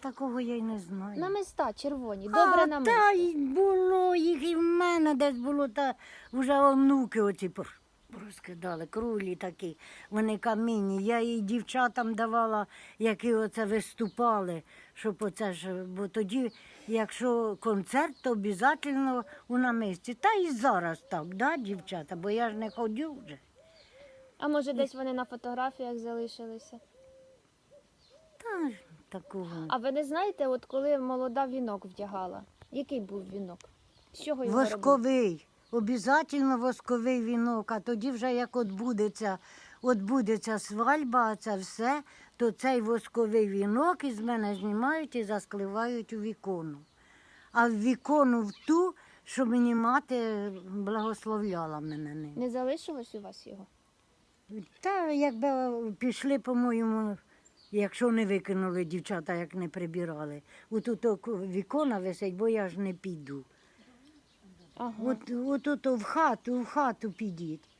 Такого я й не знаю. Намиста червоні, добре а, намисто. Та й було їх і в мене десь було, та вже онуки оці розкидали, крулі такі, вони камінні. Я їй дівчатам давала, які оце виступали, щоб оце ж, бо тоді, якщо концерт, то обов'язково у намисті. Та і зараз так, да, дівчата, бо я ж не ходю вже. А може десь вони на фотографіях залишилися? Такого. А ви не знаєте, от коли молода вінок вдягала? Який був вінок? З чого його? Восковий, обов'язково восковий вінок, а тоді вже як отбудеться, отбудеться свальба, а це все, то цей восковий вінок із мене знімають і заскливають у вікону. А в вікону в ту, що мені мати благословляла мене ним. Не залишилось у вас його? Та якби пішли, по-моєму, якщо не викинули дівчата, як не прибирали. Отут вікона висить, бо я ж не піду. Ага. От, от, от в хату, в хату підіть.